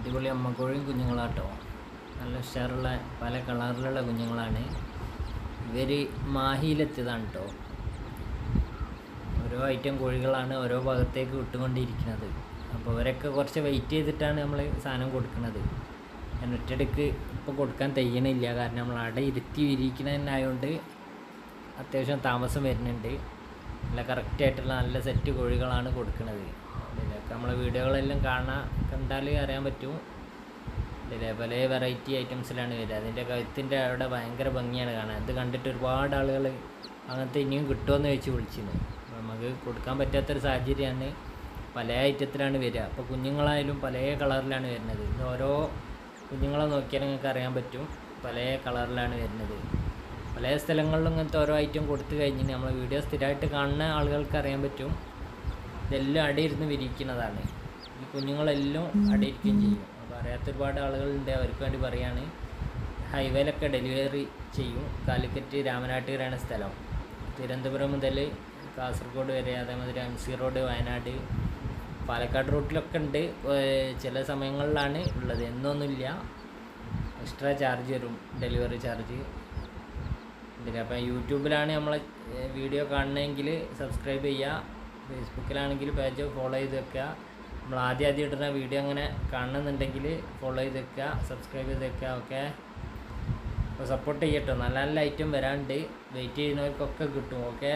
അടിപൊളി അമ്മക്കോഴിയും കുഞ്ഞുങ്ങളാട്ടോ. നല്ല ഉഷാറുള്ള പല കളറിലുള്ള കുഞ്ഞുങ്ങളാണ്. ഇവർ മാഹിയിലെത്തിയതാണ് കേട്ടോ ഓരോ ഐറ്റം കോഴികളാണ് ഓരോ ഭാഗത്തേക്ക് വിട്ടുകൊണ്ടിരിക്കുന്നത്. അപ്പോൾ അവരൊക്കെ കുറച്ച് വെയിറ്റ് ചെയ്തിട്ടാണ് നമ്മൾ സാധനം കൊടുക്കുന്നത്. ഞാൻ ഒറ്റയടിക്ക് ഇപ്പോൾ കൊടുക്കാൻ തയ്യണില്ല. കാരണം നമ്മൾ അവിടെ ഇരുത്തി വിരിക്കുന്നതിനായതുകൊണ്ട് അത്യാവശ്യം താമസം വരുന്നുണ്ട്. നല്ല കറക്റ്റായിട്ടുള്ള നല്ല സെറ്റ് കോഴികളാണ് കൊടുക്കുന്നത് ഇതിലൊക്കെ നമ്മളെ വീഡിയോകളെല്ലാം കാണാൻ കണ്ടാൽ അറിയാൻ പറ്റും. ഇതിലെ പല വെറൈറ്റി ഐറ്റംസിലാണ് വരിക. അതിന്റെ കഴുത്തിന്റെ അവിടെ ഭയങ്കര ഭംഗിയാണ് കാണാൻ. ഇത് കണ്ടിട്ട് ഒരുപാട് ആളുകൾ അങ്ങനത്തെ ഇനിയും കിട്ടുമെന്ന് ചോദിച്ച് വിളിച്ചിരുന്നു നമുക്ക് കൊടുക്കാൻ പറ്റാത്തൊരു സാഹചര്യമാണ് പല ഐറ്റത്തിലാണ് വരിക. അപ്പോൾ കുഞ്ഞുങ്ങളായാലും പല കളറിലാണ് വരുന്നത്. ഇത് ഓരോ കുഞ്ഞുങ്ങളെ നോക്കിയാൽ നിങ്ങൾക്ക് അറിയാൻ പറ്റും. പല കളറിലാണ് വരുന്നത്. പല സ്ഥലങ്ങളിലും ഇങ്ങനത്തെ ഓരോ ഐറ്റം കൊടുത്തു കഴിഞ്ഞിട്ട് നമ്മൾ വീഡിയോ സ്ഥിരമായിട്ട് കാണുന്ന ആളുകൾക്ക് അറിയാൻ പറ്റും. ഇതെല്ലാം അടിയിരുന്ന് വിരിക്കുന്നതാണ് ഈ കുഞ്ഞുങ്ങളെല്ലാം അടിയിരിക്കുകയും ചെയ്യും. അപ്പോൾ അറിയാത്ത ഒരുപാട് ആളുകളുണ്ട് അവർക്ക് വേണ്ടി പറയാണ്. ഹൈവേയിലൊക്കെ ഡെലിവറി ചെയ്യും. കാലിക്കറ്റ് രാമനാട്ടുകരാണ് സ്ഥലം. തിരുവനന്തപുരം മുതൽ കാസർഗോഡ് വരെ അതേമാതിരി M C road Wayanad Palakkad റൂട്ടിലൊക്കെ ഉണ്ട്. ചില സമയങ്ങളിലാണ് ഉള്ളത്. എന്നൊന്നുമില്ല. എക്സ്ട്രാ ചാർജ് വരും ഡെലിവറി ചാർജ്. ഇതിൽ അപ്പം യൂട്യൂബിലാണ് നമ്മളെ വീഡിയോ കാണണമെങ്കിൽ സബ്സ്ക്രൈബ് ചെയ്യുക. ഫേസ്ബുക്കിലാണെങ്കിൽ പേജ് ഫോളോ ചെയ്ത് വെക്കുക. നമ്മൾ ആദ്യം ആദ്യം ഇടുന്ന വീഡിയോ അങ്ങനെ കാണണമെന്നുണ്ടെങ്കിൽ ഫോളോ ചെയ്ത് വെക്കുക സബ്സ്ക്രൈബ് ചെയ്ത് വെക്കുക ഓക്കെ അപ്പോൾ സപ്പോർട്ട് ചെയ്യട്ടോ. നല്ല നല്ല ഐറ്റം വരാണ്ട്. വെയിറ്റ് ചെയ്യുന്നവർക്കൊക്കെ കിട്ടും ഓക്കെ